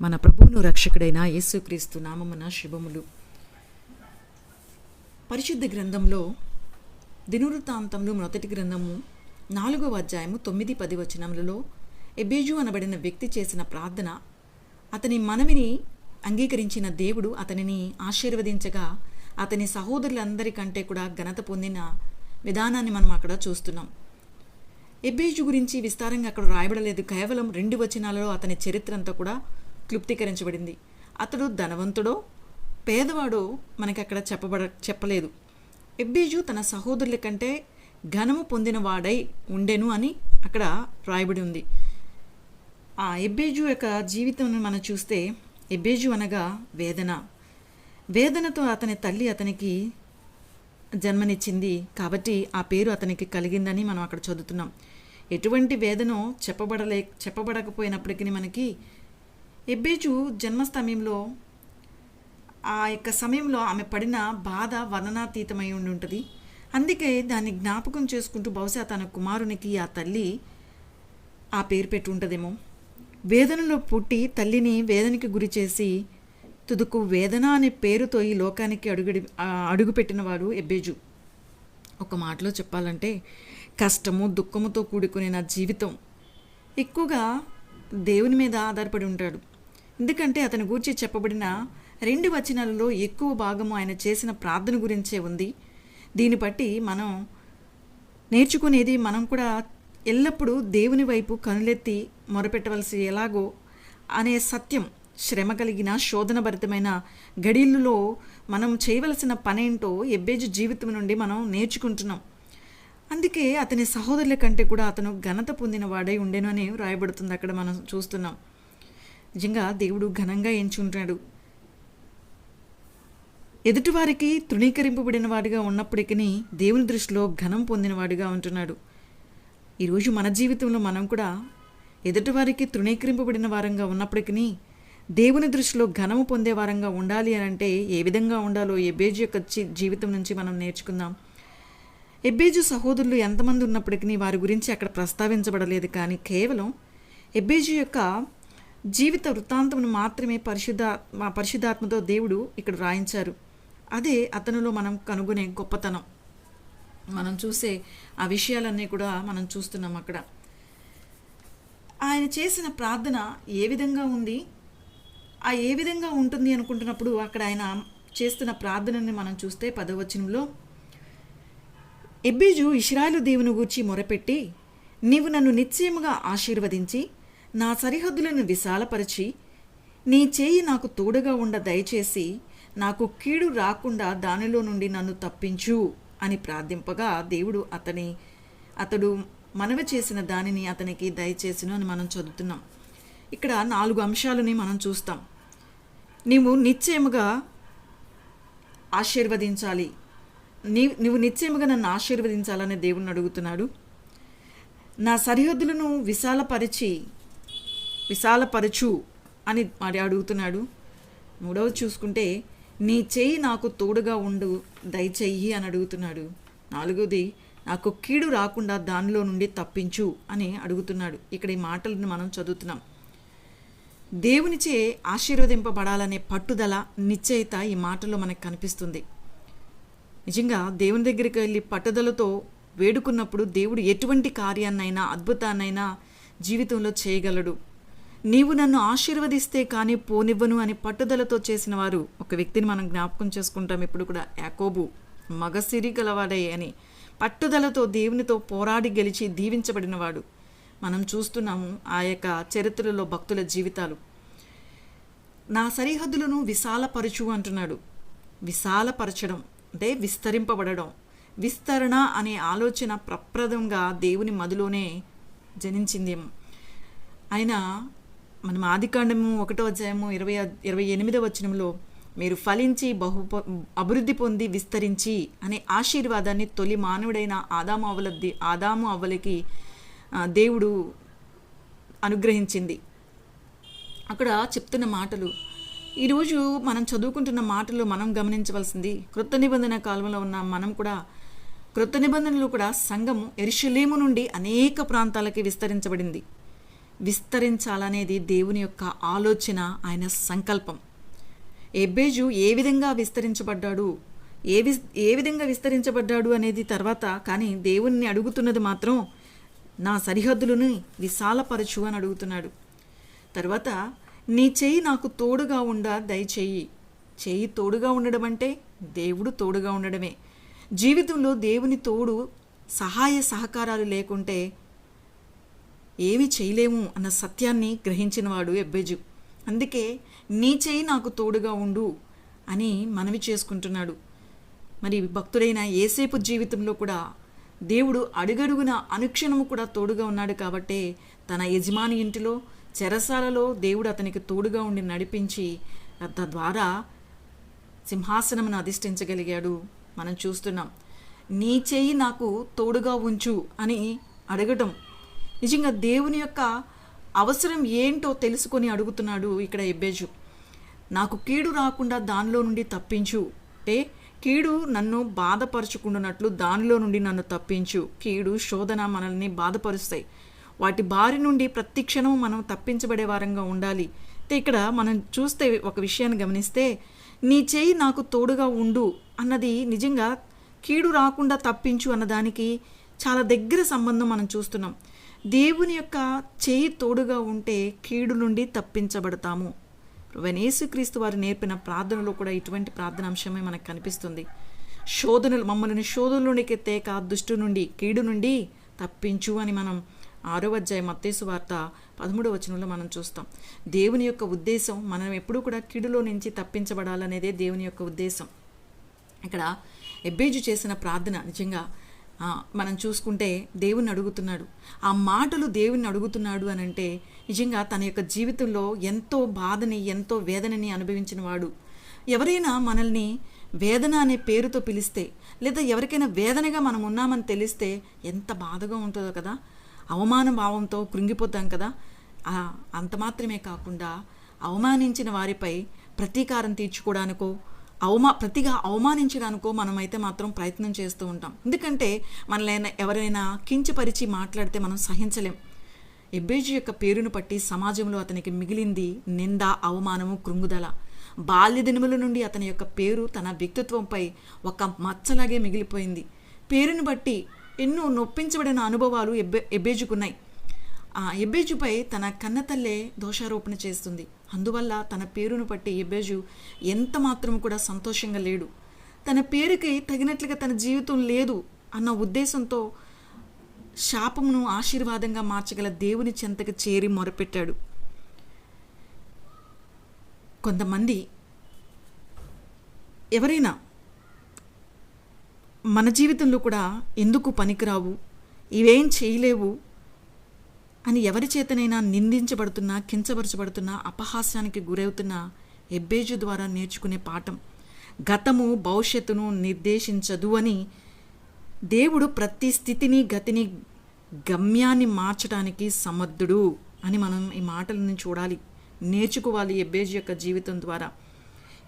మన ప్రభువును రక్షకుడైన యేసుక్రీస్తు నామమున శుభములు. పరిశుద్ధ గ్రంథంలో దినవృత్తాంతంలో మొదటి గ్రంథము నాలుగవ అధ్యాయము తొమ్మిది పది వచనములలో ఎబేజు అనబడిన వ్యక్తి చేసిన ప్రార్థన అతని మనవిని అంగీకరించిన దేవుడు అతనిని ఆశీర్వదించగా అతని సహోదరులందరికంటే కూడా ఘనత పొందిన విధానాన్ని మనం అక్కడ చూస్తున్నాం. ఎబ్బేజు గురించి విస్తారంగా అక్కడ రాయబడలేదు. కేవలం రెండు వచనాలలో అతని చరిత్ర అంతా కూడా క్లుప్తీకరించబడింది. అతడు ధనవంతుడో పేదవాడో మనకి అక్కడ చెప్పబడ చెప్పలేదు. ఎబ్బీజు తన సహోదరుల కంటే ఘనము పొందినవాడై ఉండెను అని అక్కడ రాయబడి ఉంది. ఆ ఎబ్బేజు యొక్క జీవితం మనం చూస్తే ఎబ్బేజు అనగా వేదన. వేదనతో అతని తల్లి అతనికి జన్మనిచ్చింది కాబట్టి ఆ పేరు అతనికి కలిగిందని మనం అక్కడ చదువుతున్నాం. ఎటువంటి వేదనో చెప్పబడలే చెప్పబడకపోయినప్పటికీ మనకి ఎబ్బేజు జన్మస్థమయంలో ఆ యొక్క సమయంలో ఆమె పడిన బాధ వదనాతీతమై ఉండి ఉంటుంది అందుకే దాన్ని జ్ఞాపకం చేసుకుంటూ బహుశా తన కుమారునికి ఆ తల్లి ఆ పేరు పెట్టి ఉంటుందేమో వేదనలో పుట్టి తల్లిని వేదనకి గురి చేసి తుదుకు వేదన అనే పేరుతో ఈ లోకానికి అడుగుడి అడుగుపెట్టిన అడుగుపెట్టినవాడు ఎబ్బేజు ఒక మాటలో చెప్పాలంటే కష్టము దుఃఖముతో కూడుకునే నా జీవితం ఎక్కువగా దేవుని మీద ఆధారపడి ఉంటాడు. ఎందుకంటే అతని గురించి చెప్పబడిన రెండు వచనాలలో ఎక్కువ భాగము ఆయన చేసిన ప్రార్థన గురించే ఉంది. దీన్ని బట్టి మనం నేర్చుకునేది మనం కూడా ఎల్లప్పుడూ దేవుని వైపు కనులెత్తి మొరపెట్టవలసి ఎలాగో అనే సత్యం శ్రమ కలిగిన శోధనభరితమైన గడిల్లో మనం చేయవలసిన పనేంటో ఎబ్బేజు జీవితం నుండి మనం నేర్చుకుంటున్నాం. అందుకే అతని సహోదరుల కంటే కూడా అతను ఘనత పొందిన వాడై ఉండేను అని రాయబడుతుంది అక్కడ మనం చూస్తున్నాం. నిజంగా దేవుడు ఘనంగా ఎంచుకుంటున్నాడు ఎదుటివారికి తృణీకరింపబడిన వాడిగా ఉన్నప్పటికీ దేవుని దృష్టిలో ఘనం పొందినవాడిగా ఉంటున్నాడు. ఈరోజు మన జీవితంలో మనం కూడా ఎదుటివారికి తృణీకరింపబడిన వారంగా ఉన్నప్పటికీ దేవుని దృష్టిలో ఘనము పొందే వారంగా ఉండాలి అని అంటే ఏ విధంగా ఉండాలో ఎబ్బేజు యొక్క జీవితం నుంచి మనం నేర్చుకుందాం. ఎబ్బేజు సహోదరులు ఎంతమంది ఉన్నప్పటికీ వారి గురించి అక్కడ ప్రస్తావించబడలేదు కానీ కేవలం ఎబ్బేజు యొక్క జీవిత వృత్తాంతమును మాత్రమే పరిశుద్ధ మా పరిశుద్ధాత్మతో దేవుడు ఇక్కడ రాయించారు. అదే అతనిలో మనం కనుగొనే గొప్పతనం. మనం చూసే ఆ విషయాలన్నీ కూడా మనం చూస్తున్నాం అక్కడ. ఆయన చేసిన ప్రార్థన ఏ విధంగా ఉంది? ఆ ఏ విధంగా ఉంటుంది అనుకుంటున్నప్పుడు అక్కడ ఆయన చేస్తున్న ప్రార్థనని మనం చూస్తే పదవచనంలో ఎబ్బీజు ఇష్రాయలు దేవుని గూర్చి మొరపెట్టి నీవు నన్ను నిశ్చయముగా ఆశీర్వదించి నా సరిహద్దులను విశాలపరిచి నీ చేయి నాకు తోడుగా ఉండ దయచేసి నాకు కీడు రాకుండా దానిలో నుండి నన్ను తప్పించు అని ప్రార్థింపగా దేవుడు అతని అతడు మనవి చేసిన దానిని అతనికి దయచేసిన అని మనం చదువుతున్నాం. ఇక్కడ నాలుగు అంశాలని మనం చూస్తాం. నీవు నిశ్చయముగా ఆశీర్వదించాలి. నీ నువ్వు నిశ్చయముగా నన్ను ఆశీర్వదించాలని దేవుణ్ణి అడుగుతున్నాడు. నా సరిహద్దులను విశాలపరిచి విశాలపరచు అని మరి అడుగుతున్నాడు. మూడవది చూసుకుంటే నీ చెయ్యి నాకు తోడుగా ఉండు దయచెయ్యి అని అడుగుతున్నాడు. నాలుగోది నాకు కీడు రాకుండా దానిలో నుండి తప్పించు అని అడుగుతున్నాడు. ఇక్కడ ఈ మాటలను మనం చదువుతున్నాం. దేవునిచే ఆశీర్వదింపబడాలనే పట్టుదల నిశ్చయిత ఈ మాటలో మనకు కనిపిస్తుంది. నిజంగా దేవుని దగ్గరికి వెళ్ళి పట్టుదలతో వేడుకున్నప్పుడు దేవుడు ఎటువంటి కార్యాన్నైనా అద్భుతాన్నైనా జీవితంలో చేయగలడు. నీవు నన్ను ఆశీర్వదిస్తే కానీ పోనివ్వను అని పట్టుదలతో చేసిన వారు ఒక వ్యక్తిని మనం జ్ఞాపకం చేసుకుంటాం. ఇప్పుడు కూడా యాకోబు మగసిరి గలవాడే అని పట్టుదలతో దేవునితో పోరాడి గెలిచి దీవించబడినవాడు మనం చూస్తున్నాము ఆ యొక్క చరిత్రలో భక్తుల జీవితాలు. నా సరిహద్దులను విశాలపరచు అంటున్నాడు. విశాలపరచడం అంటే విస్తరింపబడడం. విస్తరణ అనే ఆలోచన ప్రప్రదంగా దేవుని మదిలోనే జనించిందేమో. ఆయన మనం ఆదికాండము ఒకటో అధ్యాయము ఇరవై ఇరవై ఎనిమిదవ వచనంలో మీరు ఫలించి బహు అభివృద్ధి పొంది విస్తరించి అనే ఆశీర్వాదాన్ని తొలి మానవుడైన ఆదాము అవల ఆదాము అవ్వలకి దేవుడు అనుగ్రహించింది. అక్కడ చెప్తున్న మాటలు. ఈరోజు మనం చదువుకుంటున్న మాటలు మనం గమనించవలసింది కృత నిబంధన కాలంలో ఉన్న మనం కూడా కృత నిబంధనలు కూడా సంఘము ఎరుషలేము నుండి అనేక ప్రాంతాలకి విస్తరించబడింది. విస్తరించాలనేది దేవుని యొక్క ఆలోచన ఆయన సంకల్పం. ఎబ్బేజు ఏ విధంగా విస్తరించబడ్డాడు? ఏ వి ఏ విధంగా విస్తరించబడ్డాడు అనేది తర్వాత కానీ దేవుణ్ణి అడుగుతున్నది మాత్రం నా సరిహద్దులను విశాలపరచు అని అడుగుతున్నాడు. తర్వాత నీ చెయ్యి నాకు తోడుగా ఉండ దయచేయి. చేయి తోడుగా ఉండడం అంటే దేవుడు తోడుగా ఉండడమే. జీవితంలో దేవుని తోడు సహాయ సహకారాలు లేకుంటే ఏమి చేయలేము అన్న సత్యాన్ని గ్రహించినవాడు ఎబ్బెజు. అందుకే నీ చేయి నాకు తోడుగా ఉండు అని మనవి చేసుకుంటున్నాడు. మరి భక్తుడైన ఏసేపు జీవితంలో కూడా దేవుడు అడుగడుగున అనుక్షణము కూడా తోడుగా ఉన్నాడు కాబట్టే తన యజమాని ఇంటిలో చెరసాలలో దేవుడు అతనికి తోడుగా ఉండి నడిపించి తద్వారా సింహాసనమును అధిష్ఠించగలిగాడు. మనం చూస్తున్నాం నీ చేయి నాకు తోడుగా ఉంచు అని అడగటం నిజంగా దేవుని యొక్క అవసరం ఏంటో తెలుసుకొని అడుగుతున్నాడు ఇక్కడ ఎబ్బేజు నాకు కీడు రాకుండా దానిలో నుండి తప్పించు. అంటే కీడు నన్ను బాధపరచుకుంటున్నట్లు దానిలో నుండి నన్ను తప్పించు. కీడు శోధన మనల్ని బాధపరుస్తాయి. వాటి బారి నుండి ప్రతి క్షణం మనం తప్పించబడే వారంగా ఉండాలి. అయితే ఇక్కడ మనం చూస్తే ఒక విషయాన్ని గమనిస్తే నీ చేయి నాకు తోడుగా ఉండు అన్నది నిజంగా కీడు రాకుండా తప్పించు అన్నదానికి చాలా దగ్గర సంబంధం మనం చూస్తున్నాం. దేవుని యొక్క చేయి తోడుగా ఉంటే కీడు నుండి తప్పించబడతాము. వెనేసుక్రీస్తు వారు నేర్పిన ప్రార్థనలో కూడా ఇటువంటి ప్రార్థన అంశమే మనకు కనిపిస్తుంది. శోధనలు మమ్మల్ని శోధనలోనికి తేక దుష్టు నుండి కీడు నుండి తప్పించు అని మనం ఆరో అధ్యాయం మత్తేసు వార్త పదమూడవ వచనంలో మనం చూస్తాం. దేవుని యొక్క ఉద్దేశం మనం ఎప్పుడూ కూడా కీడులో నుంచి తప్పించబడాలనేదే దేవుని యొక్క ఉద్దేశం. ఇక్కడ ఎబ్బేజు చేసిన ప్రార్థన నిజంగా మనం చూసుకుంటే దేవుణ్ణి అడుగుతున్నాడు. ఆ మాటలు దేవుణ్ణి అడుగుతున్నాడు అని అంటే నిజంగా తన యొక్క జీవితంలో ఎంతో బాధని ఎంతో వేదనని అనుభవించిన వాడు. ఎవరైనా మనల్ని వేదన అనే పేరుతో పిలిస్తే లేదా ఎవరికైనా వేదనగా మనం ఉన్నామని తెలిస్తే ఎంత బాధగా ఉంటుందో కదా. అవమాన భావంతో కృంగిపోతాం కదా. అంత మాత్రమే కాకుండా అవమానించిన వారిపై ప్రతీకారం తీర్చుకోవడానికో అవమా ప్రతిగా అవమానించడానికో మనమైతే మాత్రం ప్రయత్నం చేస్తూ ఉంటాం. ఎందుకంటే మనలైనా ఎవరైనా కించపరిచి మాట్లాడితే మనం సహించలేం. ఎబ్బేజు యొక్క పేరును పట్టి సమాజంలో అతనికి మిగిలింది నింద అవమానము కృంగుదల. బాల్య దినముల నుండి అతని యొక్క పేరు తన వ్యక్తిత్వంపై ఒక మచ్చలాగే మిగిలిపోయింది. పేరును బట్టి ఎన్నో నొప్పించబడిన అనుభవాలు ఎబ్బే ఎబ్బేజుకున్నాయి ఆ ఎబ్బేజుపై తన కన్నతల్లే దోషారోపణ చేస్తుంది. అందువల్ల తన పేరును బట్టి ఎబ్బేజు ఎంత మాత్రం కూడా సంతోషంగా లేడు. తన పేరుకి తగినట్లుగా తన జీవితం లేదు అన్న ఉద్దేశంతో శాపమును ఆశీర్వాదంగా మార్చగల దేవుని చెంతకు చేరి మొరపెట్టాడు. కొంతమంది ఎవరైనా మన జీవితంలో కూడా ఎందుకు పనికిరావు? ఇవేం చేయలేవు? అని ఎవరి చేతనైనా నిందించబడుతున్నా కించపరచబడుతున్నా అపహాస్యానికి గురవుతున్న ఎబ్బేజు ద్వారా నేర్చుకునే పాఠం. గతము భవిష్యత్తును నిర్దేశించదు అని దేవుడు ప్రతి స్థితిని గతిని గమ్యాన్ని మార్చడానికి సమర్థుడు అని మనం ఈ మాటలను చూడాలి నేర్చుకోవాలి ఎబ్బేజు యొక్క జీవితం ద్వారా.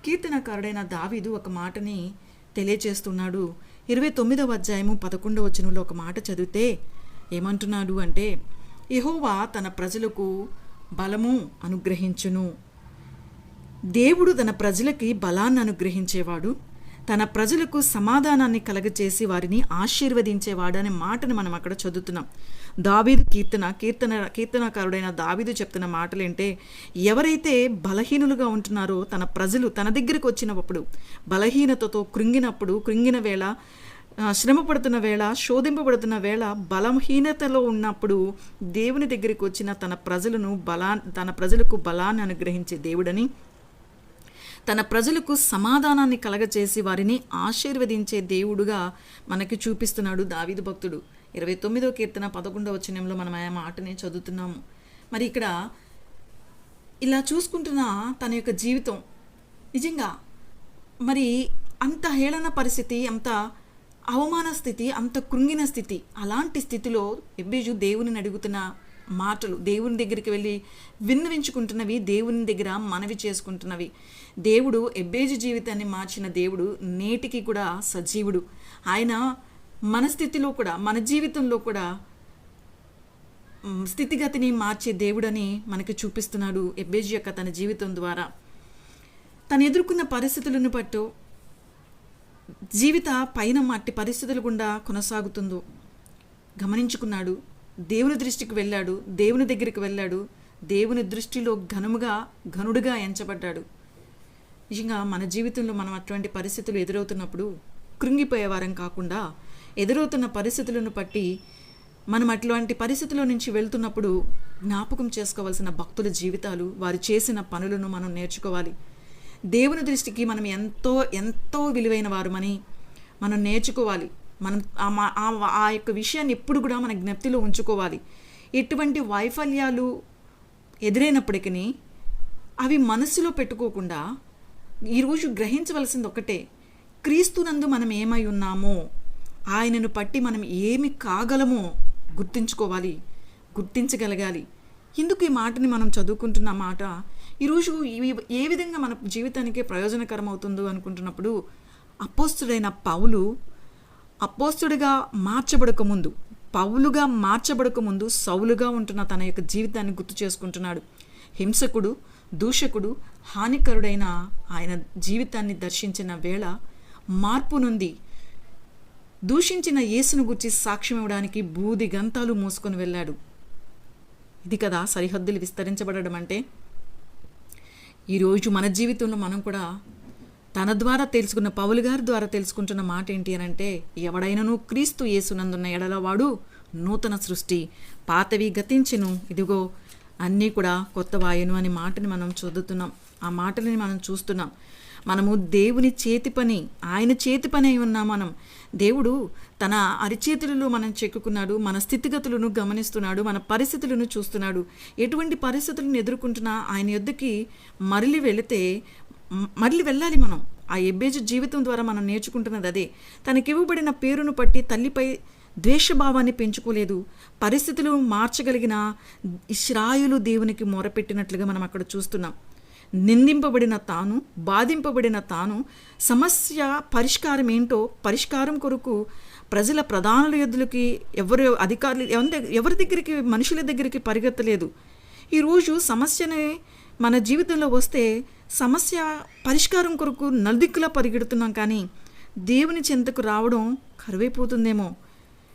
కీర్తనకారుడైన దావీదు ఒక మాటని తెలియచేస్తున్నాడు. ఇరవై తొమ్మిదవ అధ్యాయము పదకొండవ వచనంలో ఒక మాట చదివితే ఏమంటున్నాడు అంటే యెహోవా తన ప్రజలకు బలము అనుగ్రహించును. దేవుడు తన ప్రజలకి బలాన్ని అనుగ్రహించేవాడు. తన ప్రజలకు సమాధానాన్ని కలగచేసి వారిని ఆశీర్వదించేవాడు అనే మాటను మనం అక్కడ చదువుతున్నాం. దావీదు కీర్తన కీర్తన కీర్తనకారుడైన దావీదు చెప్తున్న మాటలేంటే ఎవరైతే బలహీనులుగా ఉంటున్నారో తన ప్రజలు తన దగ్గరికి వచ్చినప్పుడు బలహీనతతో కృంగినప్పుడు కృంగిన వేళ శ్రమపడుతున్న వేళ శోధింపబడుతున్న వేళ బలహీనతలో ఉన్నప్పుడు దేవుని దగ్గరికి వచ్చిన తన ప్రజలను బలా తన ప్రజలకు బలాన్ని అనుగ్రహించే దేవుడని తన ప్రజలకు సమాధానాన్ని కలగచేసి వారిని ఆశీర్వదించే దేవుడుగా మనకి చూపిస్తున్నాడు దావీదు భక్తుడు. ఇరవై తొమ్మిదో కీర్తన పదకొండవ వచనంలో మనం ఆ మాటని చదువుతున్నాము. మరి ఇక్కడ ఇలా చూసుకుంటున్న తన యొక్క జీవితం. నిజంగా మరి అంత హేళన పరిస్థితి అంత అవమాన స్థితి అంత కృంగిన స్థితి. అలాంటి స్థితిలో ఎబ్బేజు దేవుని అడుగుతున్న మాటలు దేవుని దగ్గరికి వెళ్ళి విన్నవించుకుంటున్నవి దేవుని దగ్గర మనవి చేసుకుంటున్నవి. దేవుడు ఎబ్బేజు జీవితాన్ని మార్చిన దేవుడు నేటికి కూడా సజీవుడు. ఆయన మన స్థితిలో కూడా మన జీవితంలో కూడా స్థితిగతిని మార్చే దేవుడని మనకి చూపిస్తున్నాడు ఎబ్బేజు యొక్క తన జీవితం ద్వారా. తను ఎదుర్కొన్న పరిస్థితులను బట్టు జీవిత పైన మట్టి పరిస్థితులు గుండా కొనసాగుతుందో గమనించుకున్నాడు. దేవుని దృష్టికి వెళ్ళాడు. దేవుని దగ్గరికి వెళ్ళాడు. దేవుని దృష్టిలో ఘనముగా ఘనుడుగా ఎంచబడ్డాడు. నిజంగా మన జీవితంలో మనం అటువంటి పరిస్థితులు ఎదురవుతున్నప్పుడు కృంగిపోయేవారం కాకుండా ఎదురవుతున్న పరిస్థితులను బట్టి మనం అట్లాంటి పరిస్థితుల నుంచి వెళ్తున్నప్పుడు జ్ఞాపకం చేసుకోవాల్సిన భక్తుల జీవితాలు వారు చేసిన పనులను మనం నేర్చుకోవాలి. దేవుని దృష్టికి మనం ఎంతో ఎంతో విలువైన వారమని మనం నేర్చుకోవాలి. మనం ఆ ఆ- యొక్క విషయాన్ని ఎప్పుడు కూడా మన జ్ఞప్తిలో ఉంచుకోవాలి. ఎటువంటి వైఫల్యాలు ఎదురైనప్పటికీ అవి మనసులో పెట్టుకోకుండా ఈరోజు గ్రహించవలసింది ఒకటే క్రీస్తునందు మనం ఏమై ఉన్నామో ఆయనను పట్టి మనం ఏమి కాగలమో గుర్తించుకోవాలి గుర్తించగలగాలి. ఎందుకు ఈ మాటని మనం చదువుకుంటున్న మాట? ఈరోజు ఈ ఏ విధంగా మన జీవితానికి ప్రయోజనకరం అవుతుందో అనుకుంటున్నప్పుడు అపోస్తుడైన పౌలు అపోస్తుడిగా మార్చబడక ముందు పౌలుగా మార్చబడక ముందు సౌలుగా ఉంటున్న తన యొక్క జీవితాన్ని గుర్తు చేసుకుంటున్నాడు. హింసకుడు దూషకుడు హానికరుడైన ఆయన జీవితాన్ని దర్శించిన వేళ మార్పు నుండి దూషించిన యేసును గురించి సాక్ష్యం ఇవ్వడానికి బూది గంతాలు మోసుకొని వెళ్ళాడు. ఇది కదా సరిహద్దులు విస్తరించబడడం అంటే ఈరోజు మన జీవితంలో మనం కూడా తన ద్వారా తెలుసుకున్న పౌలు గారి ద్వారా తెలుసుకుంటున్న మాట ఏంటి అని అంటే ఎవడైనను క్రీస్తు యేసునందున్న ఎడలవాడు నూతన సృష్టి పాతవి గతించెను. ఇదిగో అన్నీ కూడా కొత్త వాయును అనే మాటని మనం చదువుతున్నాం. ఆ మాటలని మనం చూస్తున్నాం. మనము దేవుని చేతి పని ఆయన చేతి పని అయి ఉన్నాం మనం. దేవుడు తన అరిచేతులలో మనం చెక్కుకున్నాడు మన స్థితిగతులను గమనిస్తున్నాడు మన పరిస్థితులను చూస్తున్నాడు. ఎటువంటి పరిస్థితులను ఎదుర్కొంటున్నా ఆయన యొద్దకి మరలి వెళితే మరలి వెళ్ళాలి మనం. ఆ ఎబ్బేజు జీవితం ద్వారా మనం నేర్చుకుంటున్నది అదే. తనకివ్వబడిన పేరును పట్టి తల్లిపై ద్వేషభావాన్ని పెంచుకోలేదు. పరిస్థితులు మార్చగలిగిన ఇస్రాయులు దేవునికి మొరపెట్టినట్లుగా మనం అక్కడ చూస్తున్నాం. నిందింపబడిన తాను బాధింపబడిన తాను సమస్య పరిష్కారం ఏంటో పరిష్కారం కొరకు ప్రజల ప్రధానుల ఎద్దులకి ఎవరు అధికారులు ఎవరి దగ్గ- ఎవరి దగ్గరికి మనుషుల దగ్గరికి పరిగెత్తలేదు. ఈరోజు సమస్యని మన జీవితంలో వస్తే సమస్య పరిష్కారం కొరకు నలుదిక్కులా పరిగెడుతున్నాం కానీ దేవుని చెంతకు రావడం కరువైపోతుందేమో.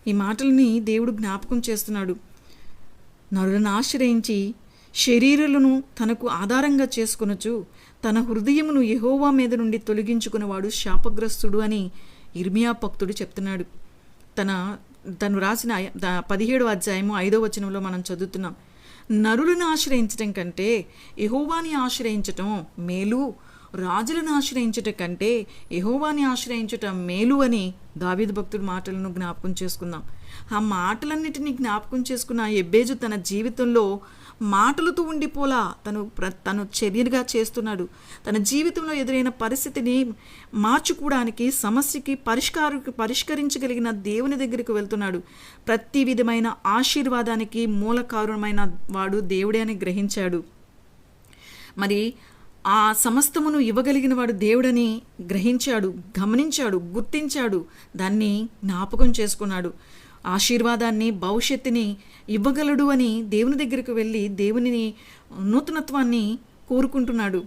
ఈ మాటల్ని దేవుడు జ్ఞాపకం చేస్తున్నాడు. నరులను ఆశ్రయించి శరీరులను తనకు ఆధారంగా చేసుకునుచు తన హృదయమును యహోవా మీద నుండి తొలగించుకున్నవాడు శాపగ్రస్తుడు అని ఇర్మియా భక్తుడు చెప్తున్నాడు. తన తను రాసిన పదిహేడు అధ్యాయము ఐదో వచనంలో మనం చదువుతున్నాం. నరులను ఆశ్రయించటం కంటే యహోవాని ఆశ్రయించటం మేలు రాజులను ఆశ్రయించటం కంటే యహోవాని ఆశ్రయించటం మేలు అని దావిద భక్తుడి మాటలను జ్ఞాపకం చేసుకుందాం. ఆ మాటలన్నిటినీ జ్ఞాపకం చేసుకున్న ఎబ్బేజు తన జీవితంలో మాటలతో ఉండిపోలా. తను ప్ర తను చర్యగా చేస్తున్నాడు. తన జీవితంలో ఎదురైన పరిస్థితిని మార్చుకోవడానికి సమస్యకి పరిష్కార పరిష్కరించగలిగిన దేవుని దగ్గరికి వెళ్తున్నాడు. ప్రతి విధమైన ఆశీర్వాదానికి మూల కారణమైన వాడు దేవుడే అని గ్రహించాడు. మరి ఆ సమస్తమును ఇవ్వగలిగిన వాడు దేవుడని గ్రహించాడు గమనించాడు గుర్తించాడు. దాన్ని జ్ఞాపకం చేసుకున్నాడు. ఆశీర్వాదాన్ని భవిష్యత్తుని ఇవ్వగలడు అని దేవుని దగ్గరికి వెళ్ళి దేవునిని నూతనత్వాన్ని కోరుకుంటున్నాడు.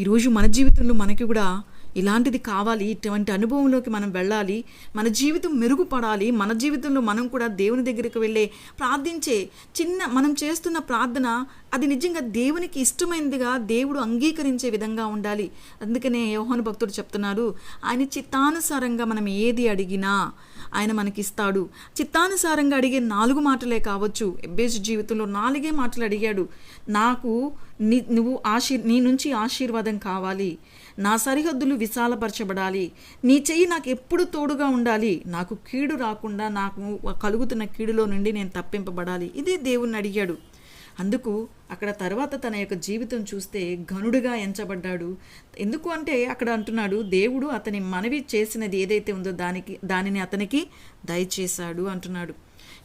ఈరోజు మన జీవితంలో మనకి కూడా ఇలాంటిది కావాలి. ఇటువంటి అనుభవంలోకి మనం వెళ్ళాలి. మన జీవితం మెరుగుపడాలి. మన జీవితంలో మనం కూడా దేవుని దగ్గరికి వెళ్ళే ప్రార్థించే చిన్న మనం చేస్తున్న ప్రార్థన అది నిజంగా దేవునికి ఇష్టమైనదిగా దేవుడు అంగీకరించే విధంగా ఉండాలి. అందుకనే యోహాను భక్తుడు చెప్తున్నారు ఆయన చిత్తానుసారంగా మనం ఏది అడిగినా ఆయన మనకి ఇస్తాడు చిత్తానుసారంగా అడిగే నాలుగు మాటలే కావచ్చు. ఎబ్బేసు జీవితంలో నాలుగే మాటలు అడిగాడు. నాకు నీ నువ్వు ఆశీర్ నీ నుంచి ఆశీర్వాదం కావాలి. నా సరిహద్దులు విశాలపరచబడాలి. నీ చెయ్యి నాకు ఎప్పుడు తోడుగా ఉండాలి. నాకు కీడు రాకుండా నాకు కలుగుతున్న కీడులో నుండి నేను తప్పింపబడాలి. ఇదే దేవుణ్ణి అడిగాడు. అందుకు అక్కడ తర్వాత తన యొక్క జీవితం చూస్తే ఘనుడుగా ఎంచబడ్డాడు. ఎందుకు అంటే అక్కడ అంటున్నాడు దేవుడు అతని మనవి చేసినది ఏదైతే ఉందో దానికి దానిని అతనికి దయచేశాడు అంటున్నాడు.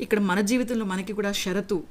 ఇక్కడ మన జీవితంలో మనకి కూడా షరతు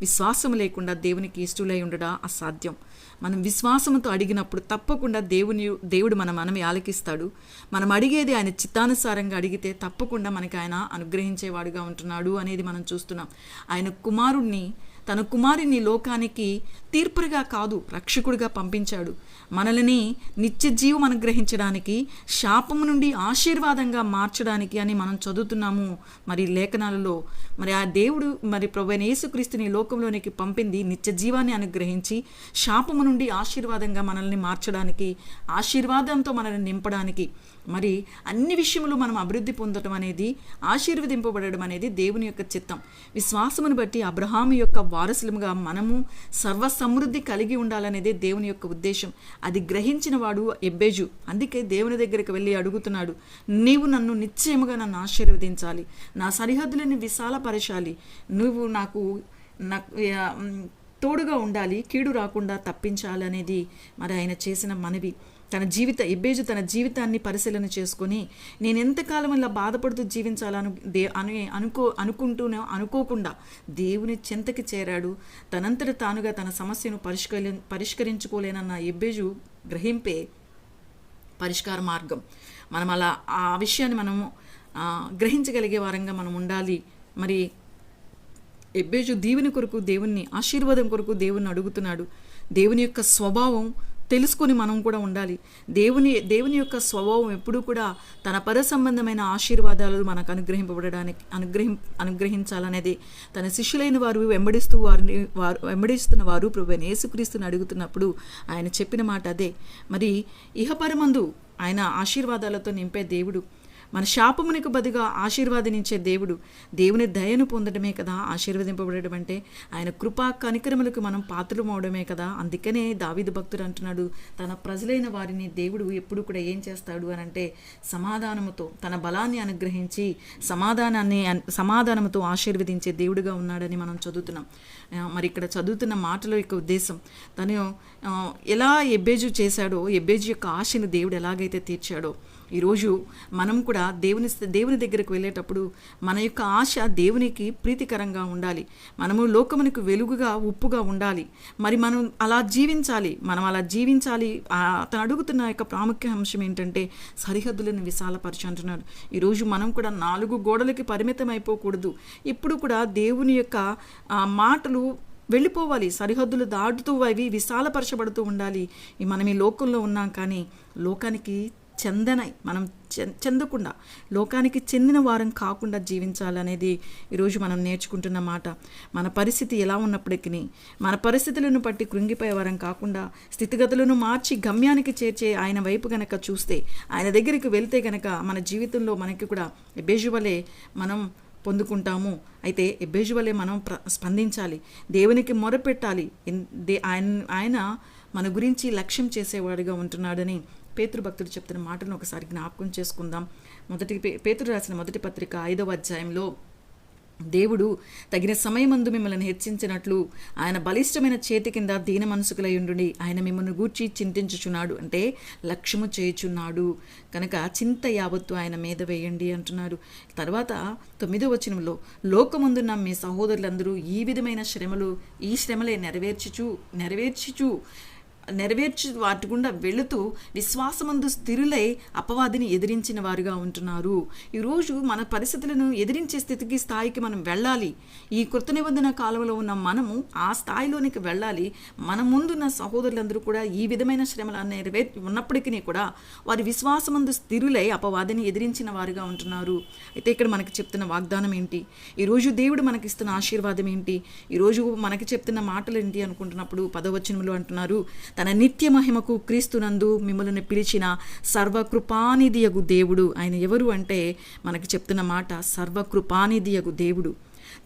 విశ్వాసం లేకుండా దేవునికి ఇష్టలై ఉండడం అసాధ్యం. మనం విశ్వాసంతో అడిగినప్పుడు తప్పకుండా దేవుని దేవుడు మన మనమే ఆలకిస్తాడు. మనం అడిగేది ఆయన చిత్తానుసారంగా అడిగితే తప్పకుండా మనకి ఆయన అనుగ్రహించేవాడుగా ఉంటున్నాడు అనేది మనం చూస్తున్నాం. ఆయన కుమారుణ్ణి తన కుమారుని లోకానికి తీర్పుగా కాదు రక్షకుడిగా పంపించాడు. మనల్ని నిత్య జీవం అనుగ్రహించడానికి శాపము నుండి ఆశీర్వాదంగా మార్చడానికి అని మనం చదువుతున్నాము మరి లేఖనాలలో. మరి ఆ దేవుడు మరి ప్రభు యేసుక్రీస్తుని లోకంలోనికి పంపింది నిత్య జీవాన్ని అనుగ్రహించి శాపము నుండి ఆశీర్వాదంగా మనల్ని మార్చడానికి ఆశీర్వాదంతో మనల్ని నింపడానికి. మరి అన్ని విషయములు మనం అభివృద్ధి పొందడం అనేది ఆశీర్వదింపబడడం అనేది దేవుని యొక్క చిత్తం. విశ్వాసమును బట్టి అబ్రహాము యొక్క వారసులముగా మనము సర్వ సమృద్ధి కలిగి ఉండాలనేదే దేవుని యొక్క ఉద్దేశం. అది గ్రహించిన వాడు ఎబ్బేజు. అందుకే దేవుని దగ్గరికి వెళ్ళి అడుగుతున్నాడు నీవు నన్ను నిశ్చయముగా నన్ను ఆశీర్వదించాలి. నా సరిహద్దులను విశాలపరచాలి. నువ్వు నాకు నాకు తోడుగా ఉండాలి. కీడు రాకుండా తప్పించాలి అనేది మరి ఆయన చేసిన మనవి. తన జీవిత ఎబ్బేజు తన జీవితాన్ని పరిశీలన చేసుకొని నేను ఎంతకాలం ఇలా బాధపడుతూ జీవించాలను దే అని అనుకో అనుకుంటూనే అనుకోకుండా దేవుని చెంతకి చేరాడు. తనంతట తానుగా తన సమస్యను పరిష్కరి పరిష్కరించుకోలేనన్న ఎబ్బేజు గ్రహింపే పరిష్కార మార్గం. మనం అలా ఆ విషయాన్ని మనము గ్రహించగలిగే వారంగా మనం ఉండాలి. మరి ఎబ్బేజు దీవుని కొరకు దేవుణ్ణి ఆశీర్వాదం కొరకు దేవుణ్ణి అడుగుతున్నాడు. దేవుని యొక్క స్వభావం తెలుసుకొని మనం కూడా ఉండాలి. దేవుని దేవుని యొక్క స్వభావం ఎప్పుడూ కూడా తన పర సంబంధమైన ఆశీర్వాదాలు మనకు అనుగ్రహింపబడడానికి అనుగ్రహి అనుగ్రహించాలనేది తన శిష్యులైన వారు వెంబడిస్తూ వారిని వారు వెంబడిస్తున్న వారు ప్రభు యేసుక్రీస్తుని అడుగుతున్నప్పుడు ఆయన చెప్పిన మాట అదే. మరి ఇహపరమందు ఆయన ఆశీర్వాదాలతో నింపే దేవుడు మన శాపమునకు బదుగా ఆశీర్వాదనిచ్చే దేవుడు దేవుని దయను పొందడమే కదా ఆశీర్వదింపబడడం అంటే ఆయన కృపా కనికరములకు మనం పాత్రలు అవడమే కదా. అందుకనే దావిదు భక్తుడు అంటున్నాడు తన ప్రజలైన వారిని దేవుడు ఎప్పుడు కూడా ఏం చేస్తాడు అని అంటే సమాధానముతో తన బలాన్ని అనుగ్రహించి సమాధానాన్ని సమాధానముతో ఆశీర్వదించే దేవుడుగా ఉన్నాడని మనం చదువుతున్నాం. మరి ఇక్కడ చదువుతున్న మాటల యొక్క ఉద్దేశం తను ఎలా ఎబ్బేజు చేశాడో ఎబ్బేజు యొక్క ఆశను దేవుడు ఎలాగైతే తీర్చాడో ఈరోజు మనం కూడా దేవుని దేవుని దగ్గరకు వెళ్ళేటప్పుడు మన యొక్క ఆశ దేవునికి ప్రీతికరంగా ఉండాలి. మనము లోకమునికి వెలుగుగా ఉప్పుగా ఉండాలి. మరి మనం అలా జీవించాలి. మనం అలా జీవించాలి. అతను అడుగుతున్న యొక్క ప్రాముఖ్య అంశం ఏంటంటే సరిహద్దులను విశాలపరచు అంటున్నాడు. ఈరోజు మనం కూడా నాలుగు గోడలకి పరిమితం అయిపోకూడదు. ఇప్పుడు కూడా దేవుని యొక్క మాటలు వెళ్ళిపోవాలి. సరిహద్దులు దాటుతూ అవి విశాలపరచబడుతూ ఉండాలి. మనం ఈ లోకంలో ఉన్నాం కానీ లోకానికి చెందనై మనం చెందకుండా లోకానికి చెందిన వారం కాకుండా జీవించాలనేది ఈరోజు మనం నేర్చుకుంటున్న మాట. మన పరిస్థితి ఎలా ఉన్నప్పటికీ మన పరిస్థితులను బట్టి కృంగిపోయే వారం కాకుండా స్థితిగతులను మార్చి గమ్యానికి చేర్చే ఆయన వైపు గనక చూస్తే ఆయన దగ్గరికి వెళ్తే గనక మన జీవితంలో మనకి కూడా బేజువలే మనం పొందుకుంటాము. అయితే ఎబ్బేజువలే మనం ప్ర స్పందించాలి దేవునికి మొరపెట్టాలి. ఎన్- దే ఆయన ఆయన మన గురించి లక్ష్యం చేసేవాడిగా ఉంటున్నాడని పేతృ భక్తుడు చెప్తున్న మాటను ఒకసారి జ్ఞాపకం చేసుకుందాం. మొదటి పే- పేతురు రాసిన మొదటి పత్రిక ఐదవ అధ్యాయంలో దేవుడు తగిన సమయమందు మిమ్మల్ని హెచ్చించినట్లు ఆయన బలిష్టమైన చేతి కింద దీన మనసుకులయుండుడి ఆయన మిమ్మల్ని గూర్చి చింతించుచున్నాడు. అంటే లక్ష్యము చేయుచున్నాడు. కనుక చింత యావత్తు ఆయన మీద వేయండి అంటున్నాడు. తర్వాత తొమ్మిదో వచనంలో లోకమందున్న మీ సహోదరులందరూ ఈ విధమైన శ్రమలు ఈ శ్రమలే నెరవేర్చుచు నెరవేర్చుచు నెరవేర్చి వాటి గుండా వెళుతూ విశ్వాసమందు స్థిరులై అపవాదిని ఎదిరించిన వారుగా ఉంటున్నారు. ఈరోజు మన పరిస్థితులను ఎదిరించే స్థితికి స్థాయికి మనం వెళ్ళాలి. ఈ కృత నిబంధన కాలంలో ఉన్న మనము ఆ స్థాయిలోనికి వెళ్ళాలి. మన ముందున్న సహోదరులందరూ కూడా ఈ విధమైన శ్రమలు నెరవేర్ ఉన్నప్పటికీ కూడా వారి విశ్వాసమందు స్థిరులై అపవాదిని ఎదిరించిన వారుగా ఉంటున్నారు. అయితే ఇక్కడ మనకి చెప్తున్న వాగ్దానం ఏంటి? ఈరోజు దేవుడు మనకి ఇస్తున్న ఆశీర్వాదం ఏంటి? ఈరోజు మనకి చెప్తున్న మాటలు ఏంటి అనుకుంటున్నప్పుడు పదవచనములు అంటున్నారు తన నిత్య మహిమకు క్రీస్తునందు మిమ్మల్ని పిలిచిన సర్వకృపానిధియగు దేవుడు ఆయన ఎవరు అంటే మనకి చెప్తున్న మాట సర్వకృపానిధియగు దేవుడు.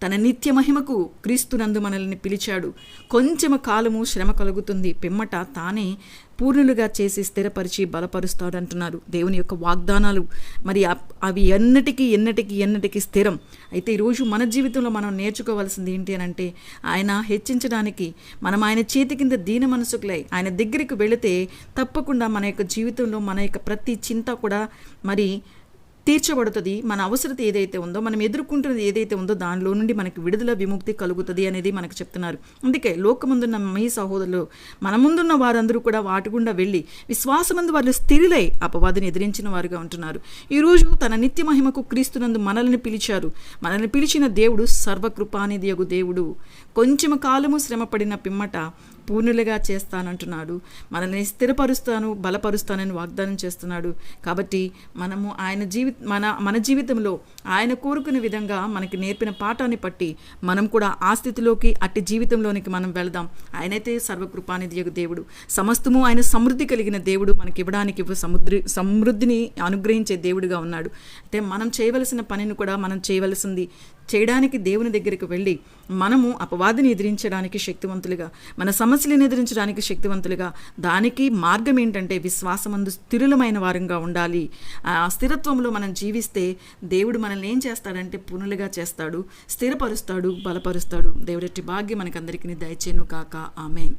తన నిత్య మహిమకు క్రీస్తునందు మనల్ని పిలిచాడు. కొంచెము కాలము శ్రమ కలుగుతుంది. పిమ్మట తానే పూర్ణులుగా చేసి స్థిరపరిచి బలపరుస్తాడు అంటున్నారు దేవుని యొక్క వాగ్దానాలు. మరి అప్- అవి ఎన్నటికీ ఎన్నటికీ ఎన్నటికీ స్థిరం. అయితే ఈరోజు మన జీవితంలో మనం నేర్చుకోవాల్సింది ఏంటి అని అంటే ఆయన హెచ్చించడానికి మనం ఆయన చేతి కింద దీన మనసుకులై ఆయన దగ్గరికి వెళితే తప్పకుండా మన యొక్క జీవితంలో మన యొక్క ప్రతి చింత కూడా మరి తీర్చబడుతుంది. మన అవసరత ఏదైతే ఉందో మనం ఎదుర్కొంటున్నది ఏదైతే ఉందో దానిలో నుండి మనకి విడుదల విముక్తి కలుగుతుంది అనేది మనకు చెప్తున్నారు. అందుకే లోకముందున్న మీ సహోదరులు మన ముందున్న వారందరూ కూడా వాటి గుండా వెళ్ళి విశ్వాసమందు వారు స్థిరులై అపవాదిని ఎదిరించిన వారుగా ఉంటున్నారు. ఈరోజు తన నిత్య మహిమకు క్రీస్తునందు మనల్ని పిలిచారు. మనల్ని పిలిచిన దేవుడు సర్వకృపానిధి దేవుడు. కొంచెం కాలము శ్రమపడిన పిమ్మట పూర్ణులుగా చేస్తానంటున్నాడు. మనల్ని స్థిరపరుస్తాను బలపరుస్తానని వాగ్దానం చేస్తున్నాడు. కాబట్టి మనము ఆయన జీవి మన మన జీవితంలో ఆయన కోరుకునే విధంగా మనకి నేర్పిన పాఠాన్ని పట్టి మనం కూడా ఆ స్థితిలోకి అట్టి జీవితంలోనికి మనం వెళదాం. ఆయనైతే సర్వకృపానిధి దేవుడు. సమస్తము ఆయన సమృద్ధి కలిగిన దేవుడు మనకి ఇవ్వడానికి సముద్రి సమృద్ధిని అనుగ్రహించే దేవుడిగా ఉన్నాడు. అయితే మనం చేయవలసిన పనిని కూడా మనం చేయవలసింది చేయడానికి దేవుని దగ్గరికి వెళ్ళి మనము అపవాదిని ఎదిరించడానికి శక్తివంతులుగా మన సమస్యలను ఎదిరించడానికి శక్తివంతులుగా దానికి మార్గం ఏంటంటే విశ్వాసమందు స్థిరులమైన వారంగా ఉండాలి. ఆ స్థిరత్వంలో మనం జీవిస్తే దేవుడు మనల్ని ఏం చేస్తాడంటే పునులుగా చేస్తాడు స్థిరపరుస్తాడు బలపరుస్తాడు. దేవుడట్టి భాగ్యం మనకందరికీ దయచేను కాక ఆమెన్.